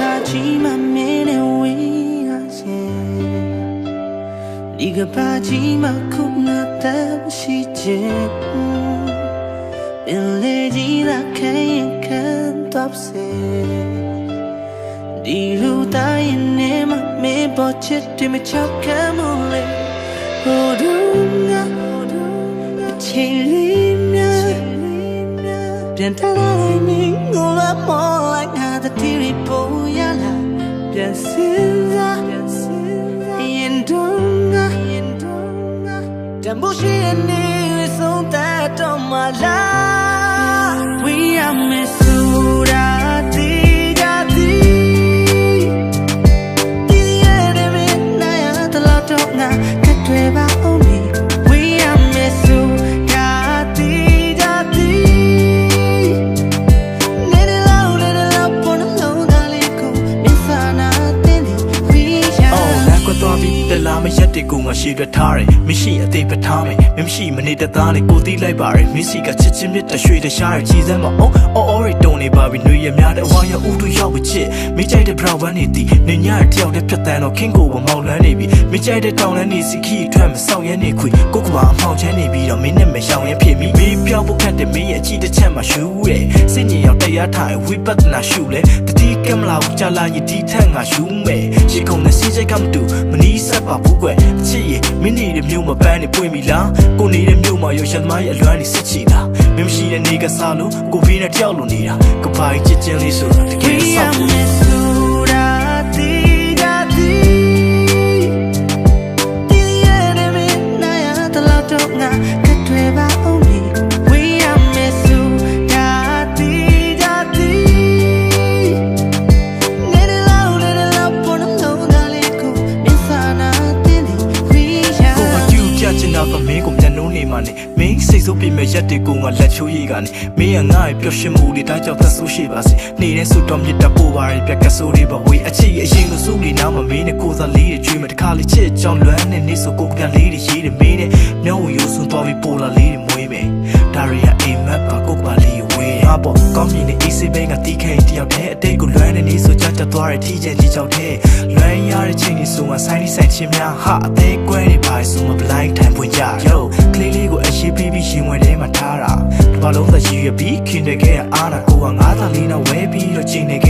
ပါချီမမင်းနဲ့ဝေးရရဲ့ဒီကပါချီမခုနတမ်းရှိခြင်းပင်လေကြီးလာခဲရင်ခံတော့စေဒီလူတိုင်းနဲ့မမေးပေါ်ချစ်တယ်မချောက်ကမ်းမလဲဟိုဒူငါချီလီမြ ပြန်တလိုက်မင်းငိုလာမောလိုက်ငါတတိရီပေါ်ရလာပြန်စင်းစားပြန်စင်းစားရင်တုံးငါရင်တုံးငါတမိုးရှိနေဆုံးတဲ့တော့မလား We are Missouri သွားပြီးတလားမရက်တဲ့ကိုငါရှေ့တွက်ထားတယ်မရှိအသေးပထားမယ်မမရှိမနေတသားနဲ့ကိုတီးလိုက်ပါရယ်မစ္စည်းကချစ်ချင်းမြတ်တရွှေတရှားရယ်ခြေစမ်းမအောင်အော်အော်ရီတုံနေပါပြီနှွေရများတဲ့အဝါရဥတူရောက်ပါချစ်မိကြိုက်တဲ့ဘရောင်ဝမ်းနေတီနေညရတယောက်တည်းဖြတ်တန်းတော့ခင်းကိုမမောက်လန်းနေပြီမိကြိုက်တဲ့တောင်လန်းနေစီခီထွက်မဆောင်ရဲနေခွေကိုကဘာအမောင်ချမ်းနေပြီးတော့မင်းနဲ့မရှောင်ရင်ဖြစ်မိ မိပြောက်ဖို့ခတ်တဲ့မင်းရဲ့အကြည့်တစ်ချက်မှရှူတဲ့စင်ကြီးရောက်တရားထားဝိပဿနာရှုလဲတတိကမလာဘူးကြလာရင်ဒီထက်ငါရှူမယ်ရှီကုံနဲ့စီစိတ်ကမတူမနီးဆက်ပါဘူးကွယ်အချစ်ရဲ့မင်းနေတဲ့မြို့မှာပန်းနေပွင့်ပြီလားကိုနေတဲ့မြို့မှာရောရှမ်းသမားရဲ့အလွမ်းနေစစ်ချီလားမင်းမရှိတဲ့နေကစားလို့ကိုဖေးနဲ့တယောက်လိုနေတာကပိုင်ချစ်ချင်းလေးဆိုတာတကယ် We ဆောက် are စိတ်ဆိုးပြမဲ့ရက်တွေကိုငါလက်ချိုးရိတ်ကနေမင်းကငါ့ရဲ့ပျော်ရွှင်မှုတွေတိုင်းကြောင့်သက်ဆိုးရှိပါစေနေတဲ့ဆူတော်မြတ်တပိုးပါရဲ့ပြက်ကဆိုးတွေပါဝေးအချစ်ရဲ့အရင်ကစိုးတွေနားမှာမင်းနဲ့ကိုစားလေးတွေကျွေးမယ်တခါလေးချစ်ကြောင်လွမ်းနေနေဆိုကိုကလေးတွေရေးတယ်မင်းနဲ့မျောဝရိုးစွန်းသွားပြီးပိုလာလေးတွေမွေးမယ်ဒါရီယာအိမ်မက်ပါကိုကပါလေးဝေးငါပေါ့ကောင်းမြင်တဲ့ AC ဘိန်းကတီးခဲတယောက်တည်းအတိတ်ကိုလွမ်းနေနေဆိုကြကြသွားတဲ့ထီးချင်ကြီးကြောက်တဲ့လွမ်းရတဲ့ချိန်ကြီးဆိုမှဆိုင်ဒီဆိုင်ချင်းများဟာအသေးကွဲနေပါဆိုမှ blind time ပွင့်ကြ yo ကလေးလေးကိုအ ရှိပြီးပြီးရင်ဝင်ထဲမှာထားတာဒီဘာလုံးသက်ရည်ရပြီးခင်တဲ့ခဲ့အားနာကိုကငါးသာလေးနဲ့ဝဲပြီးတော့ချိန်နေခဲ့